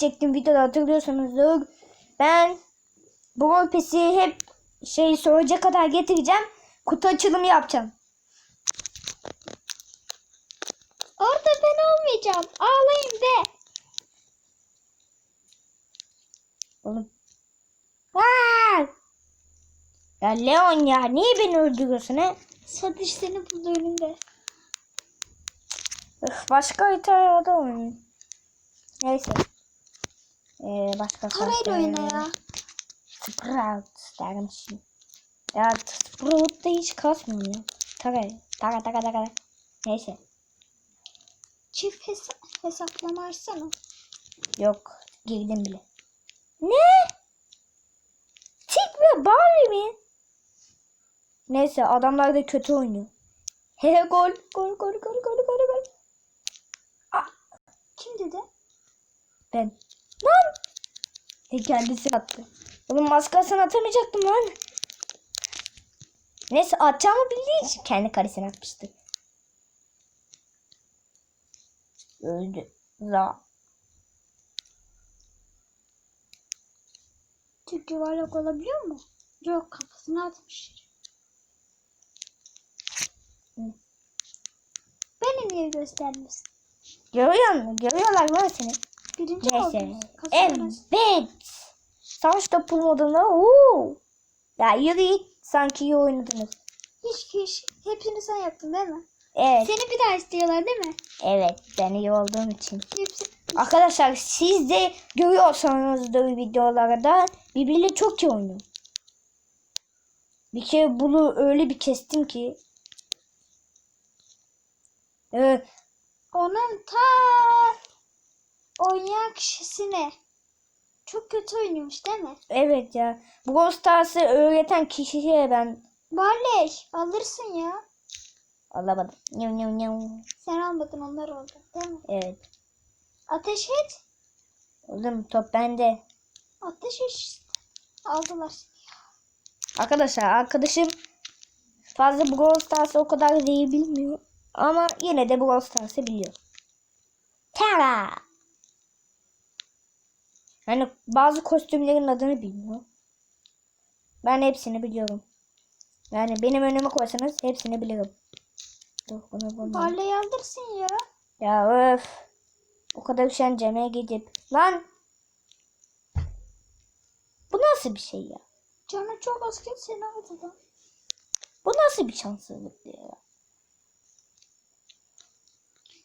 çektim videoda hatırlıyorsanız. Ben bu Pass'i hep şey sonuca kadar getireceğim. Kutu açılımı yapacağım. Orada ben olmayacağım. Ağlayın de. Oğlum. Aa! Ya Leon ya niye beni öldürüyorsun he? Satış seni buldu önünde. Öf, başka haritada oynayayım. Neyse. Ee, başka karakter- oyna ya. Sprout derim şimdi. Ya Sprout'ta hiç kasmıyor ya. Taka taka taka taka. Neyse. Çift hesa hesaplama açsana. Yok. Girdim bile. Ne? Tik ve Barley mi? Neyse adamlar da kötü oynuyor. He gol. Gol gol gol gol gol gol. Kim dedi? Ben. Lan. E kendisi attı. Oğlum maskasını atamayacaktım lan. Neyse atacağımı bildiği için kendi karesine atmıştı. Öldü. Za. Türk yuvarlak olabiliyor mu? Yok kafasına atmış. Hı. Beni niye göstermiyorsun? Görüyor musun? Görüyorlar lan seni. Birinci Neyse. Evet. Savaş topu modunda. Oo. Ya yürü git. Sanki iyi oynadınız. Hiç kişi. Hepsini sen yaptın değil mi? Evet. Seni bir daha istiyorlar değil mi? Evet. Ben iyi olduğum için. Hepsi. Arkadaşlar siz de görüyorsanız da videolarda birbiriyle çok iyi oynuyor. Bir kere bunu öyle bir kestim ki. Evet. Onun ta oynayan kişisine çok kötü oynuyormuş değil mi? Evet ya. Brawl Stars'ı öğreten kişiye ben Barley alırsın ya. alamadım. Nyav nyav nyav. Sen almadın onlar oldu değil mi? Evet. Ateş et. Oğlum top bende. Ateş et işte. Aldılar. Arkadaşlar arkadaşım fazla Brawl Stars'ı o kadar değil bilmiyor. Ama yine de Brawl Stars'ı biliyor. Tara. Yani bazı kostümlerin adını bilmiyor. Ben hepsini biliyorum. Yani benim önüme koysanız hepsini bilirim. Dur bunu bunu. Barley aldırsın ya. Ya öf. O kadar üşeneceğime gidip. Lan. Bu nasıl bir şey ya? Canı çok az git seni aldılar. Bu nasıl bir şanssızlık ya?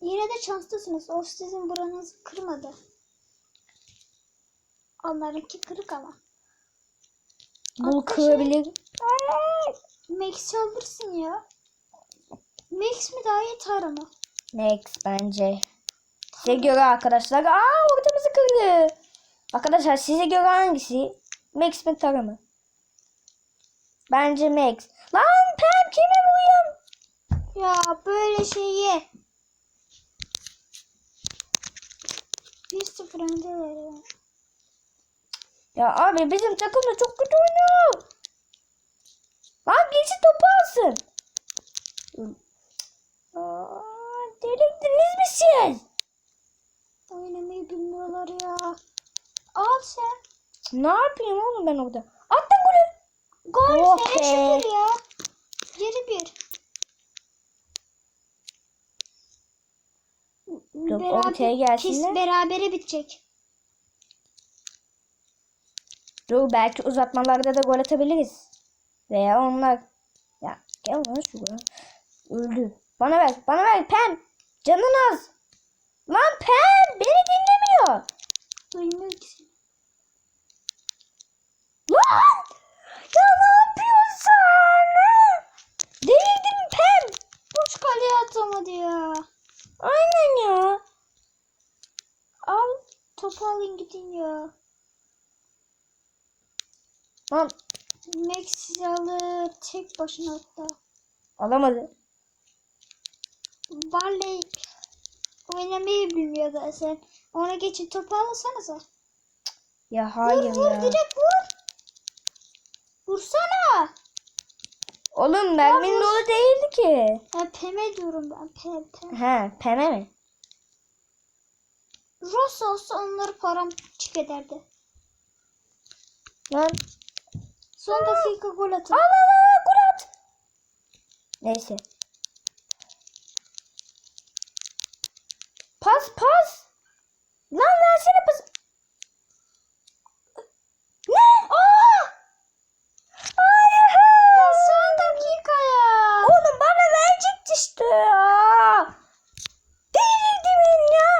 Yine de şanslısınız. O sizin buranızı kırmadı. Onlarınki kırık ama. Bu Arkadaşlar- kırabilir. Max'i alırsın ya. Max mi daha iyi Tara mı? Next bence. Size göre arkadaşlar. Aa ortamızı kırdı. Arkadaşlar size göre hangisi? Max mi Tara mı? Bence Max. Lan Pem kime vuruyorum? Ya böyle şeyi. 1-0 öndeler ya. Ya abi bizim takım da çok kötü oynuyor. Lan birisi topu alsın. Aa, delirdiniz mi siz? Oynamayı bilmiyorlar ya. Al sen. Ne yapayım oğlum ben orada? Attım golü. Gol Oh sene şükür ya. Geri bir. Dur, ortaya gelsinler. Pis berabere bitecek. Dur belki uzatmalarda da gol atabiliriz. Veya onlar. Ya gel lan şuraya. Öldü. Bana ver. Bana ver Pem. Canın az. Lan Pem beni dinlemiyor. Duymuyor ki seni. Lan! Ya ne yapıyorsun? Delirdin Pem. Uç kaleye atamadı ya. Aynen ya. Al topu alın gidin ya. Lan Max alır tek başına hatta. alamadı. Barley oynamayı bilmiyor da sen. Ona geçin topu alırsanıza. Ya hayır vur vur ya. direkt vur. Vursana. Oğlum mermin dolu değildi ki. Ya peme diyorum ben. Pem pem. He Pem'e mi? Ross olsa onları param çık ederdi. Lan. Son dakika gol atın. Al al al gol at. Neyse. Pas pas. Lan versene pas. Ne? Aa! Hayır. Ya son dakika ya. Oğlum bana verecekti işte ya. Delirdi beni ya.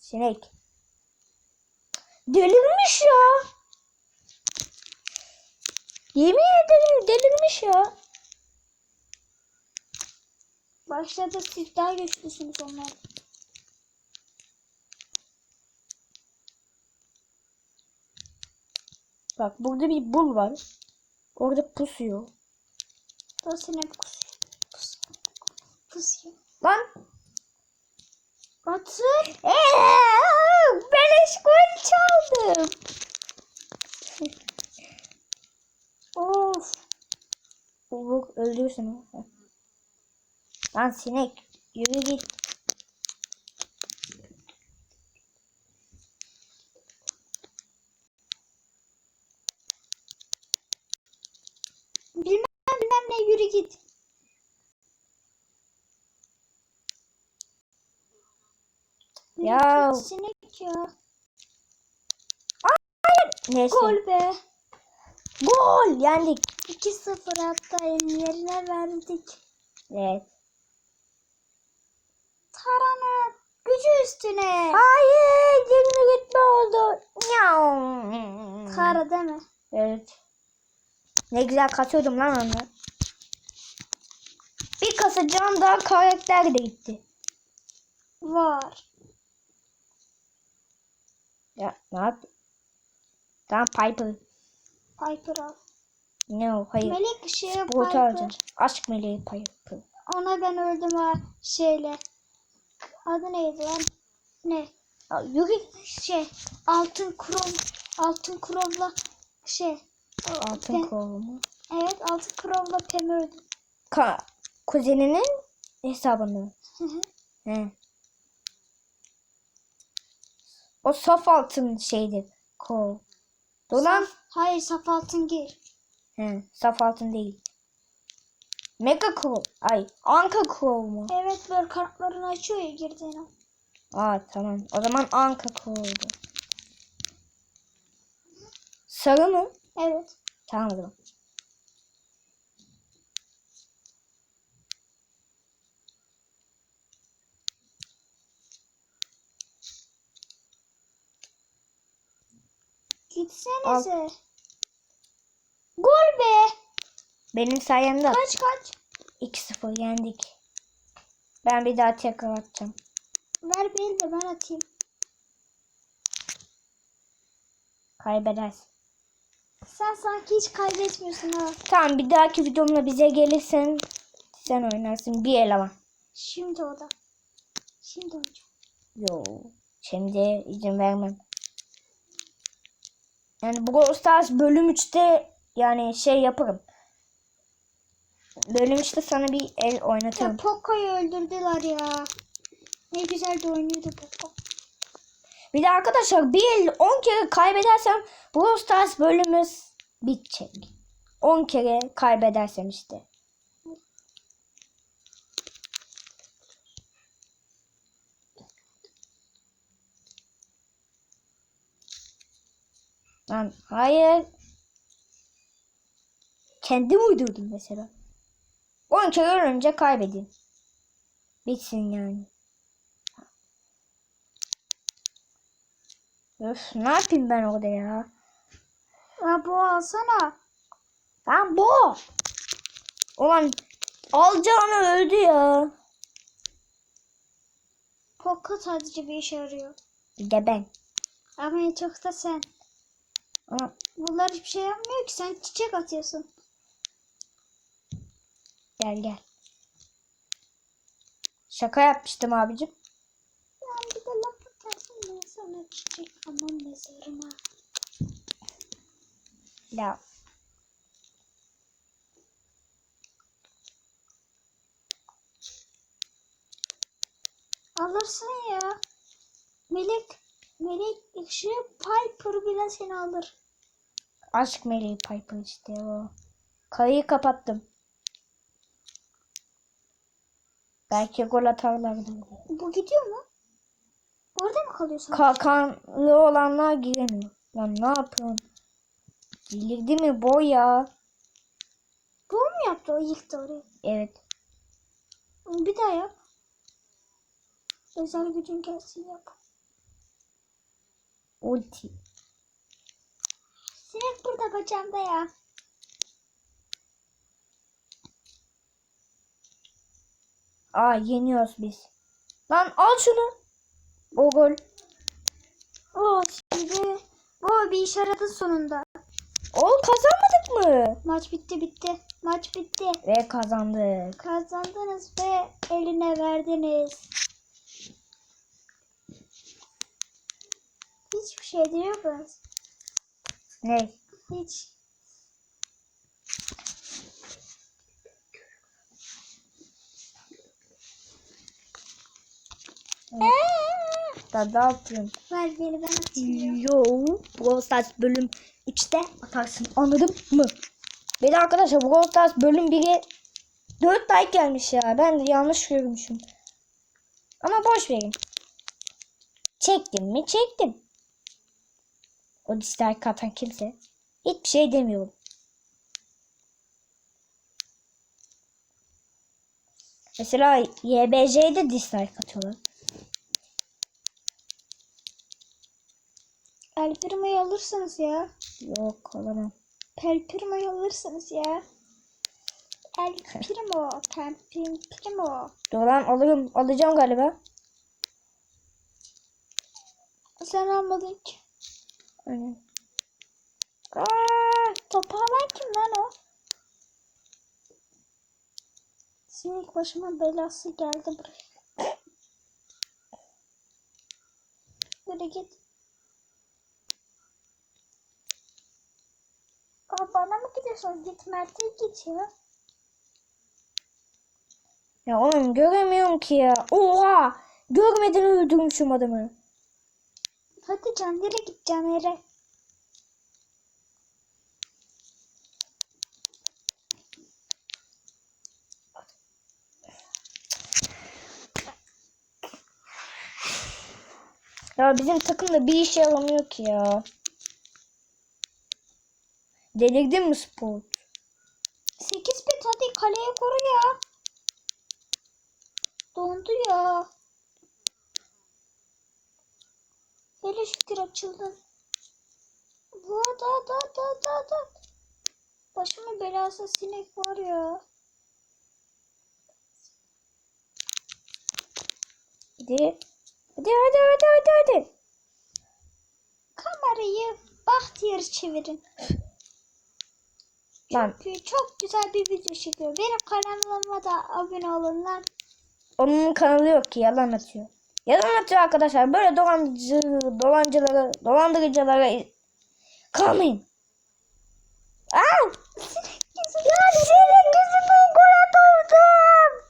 Sinek. Delirmiş ya. Yemin ederim delirmiş ya. Başladı siz daha güçlüsünüz onlar. Bak burada bir bul var. Orada pusuyor. Da seni hep kusuyor. Pus. Pusuyor. Lan. Atın. Eee, beleş gol çaldım. Of. Bu öldürsün. Lan sinek. Yürü git. Bilmem bilmem ne yürü git. Ya. Sinek ya. Neyse. Gol be. Gol. Yendik. 2-0 hatta yerine verdik. Evet. Tarana gücü üstüne. Hayır. Yürü gitme oldu. Tara deme. Evet. Ne güzel kasıyordum lan onu. Bir kasacağım daha karakter de gitti. Var. Ya ne yap? Tamam Piper. Piper al. No hayır. Melek ışığı Sportu Piper. Aşk meleği Piper. Ona ben öldüm ha şeyle. Adı neydi lan? Ne? Yürü. Şey altın krom altın kromla şey Altın kolu mu? evet altın kromla Pem öldüm. Ka kuzeninin hesabını. Hı hı. He. O saf altın şeydi. Kol. Dolan. Saf- hayır saf altın gir. He, saf altın değil. Mega kol. Ay, anka kol mu? Evet böyle kartlarını açıyor ya girdiğin an. Aa tamam. O zaman anka oldu. Sarı mı? Evet. Tamam o zaman. Gitsenize. Gol be. Benim sayemde Kaç kaç. 2-0 yendik. Ben bir daha tekrar atacağım. Ver el de ben atayım. Kaybedersin. Sen sanki hiç kaybetmiyorsun ha. Tamam bir dahaki videomda bize gelirsen sen oynarsın bir el ama. Şimdi o da. Şimdi hocam. Yo. Şimdi izin vermem. Yani Brawl Stars bölüm 3'te yani şey yaparım. Bölüm 3'te sana bir el Ya oynatırım. Poco'yu öldürdüler ya. Ne güzel de oynuyordu Poco. Bir de arkadaşlar bir el 10 kere kaybedersem Brawl Stars bölümümüz bitecek. 10 kere kaybedersem işte. Lan hayır. Kendim uydurdum mesela. 10 kere ölünce kaybedin. Bitsin yani. Öf ne yapayım ben orada ya? Ya bu alsana. Lan bu. Ulan alacağını öldü ya. Poco sadece bir işe yarıyor. Bir de ben. Ama en çok da sen. Ama Bunlar hiçbir şey yapmıyor ki. Sen çiçek atıyorsun. gel gel. Şaka yapmıştım abicim. Ben bir de laf atarsın ben sana çiçek aman mezarıma. Ya. Alırsın ya. Melek Melek ışığı Piper bile seni alır. Aşk meleği Piper işte o. Kayıyı kapattım. Belki gol atarlardı. Bu gidiyor mu? Orada mı kalıyorsun? Kalkanlı olanlar giremiyor. Lan ne yapıyorsun? Delirdi mi boy ya? Bu mu yaptı o yıktı orayı? Evet. Bir daha yap. Özel gücün gelsin yap. Ulti. Sinek burada bacağımda ya. Aa yeniyoruz biz. Lan al şunu. O gol. Oo şimdi bu bir işe yaradı sonunda. Oğlum kazanmadık mı? Maç bitti bitti. Maç bitti. Ve kazandık. Kazandınız ve eline verdiniz. Hiçbir şey diyemez. Ne? Hiç. Da ne yapıyorum? Ver beni ben atayım. Yo. Brawl Stars bölüm 3'te atarsın. Anladın mı? De arkadaşlar Brawl Stars bölüm 1'e 4 like gelmiş ya. Ben de yanlış görmüşüm. Ama boş verin. Çektim mi? Çektim. O dislike atan kimse. Hiçbir şey demiyorum. Mesela YBJ'de dislike atıyorlar. El Primo'yu alırsınız ya. Yok alamam. Pel Primo'yu alırsınız ya. El Primo. Pel Prim- Primo. Dur lan alırım. Alacağım galiba. Sen almadın ki. Aynen. Aa, Topu alan kim lan o? Sinek başıma belası geldi buraya. Yürü git. Aa, bana mı gidiyorsun? Git Mert'e git ya. ya oğlum göremiyorum ki ya. Oha! Görmeden öldürmüşüm adamı. Hadi Caner'e git Caner'e. Ya bizim takımda bir işe yaramıyor ki ya. Delirdin mi spor? 8 bit hadi kaleye koru ya. Dondu ya. Hele şükür açıldı. Bu da da da da da. Başımın belası sinek var ya. Hadi. Hadi hadi hadi hadi hadi. Kamerayı bahtiyar çevirin. Lan Çünkü çok güzel bir video çekiyor. Benim kanalıma da abone olun lan. onun kanalı yok ki yalan atıyor. Yalan atıyor arkadaşlar. Böyle dolancı, dolancılara, dolandırıcılara kalmayın. Aa! Ya senin yüzünden gol atıldım.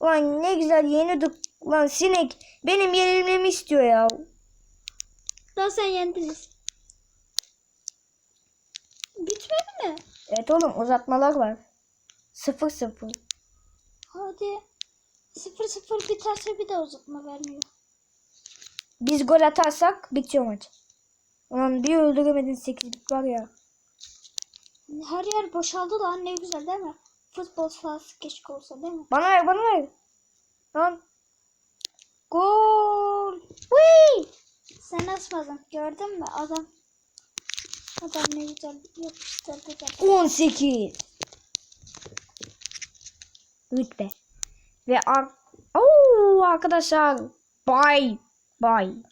Ulan ne güzel yeniyorduk. Ulan sinek benim yenilmemi istiyor ya. Daha sen yendiniz. Bitmedi mi? Evet oğlum uzatmalar var. Sıfır sıfır. Hadi. 0-0 biterse bir de uzatma vermiyor. Biz gol atarsak bitiyor maç. Ulan bir öldüremedin 8'lik var ya. Her yer boşaldı lan ne güzel değil mi? Futbol sahası keşke olsa değil mi? Bana ver bana ver. Lan. Gol! Whee! Sen asmadın gördün mü adam? Adam ne güzel yapıştırdı da. 18. Rütbe. Ve ar Oo, arkadaşlar. Bye. Bye.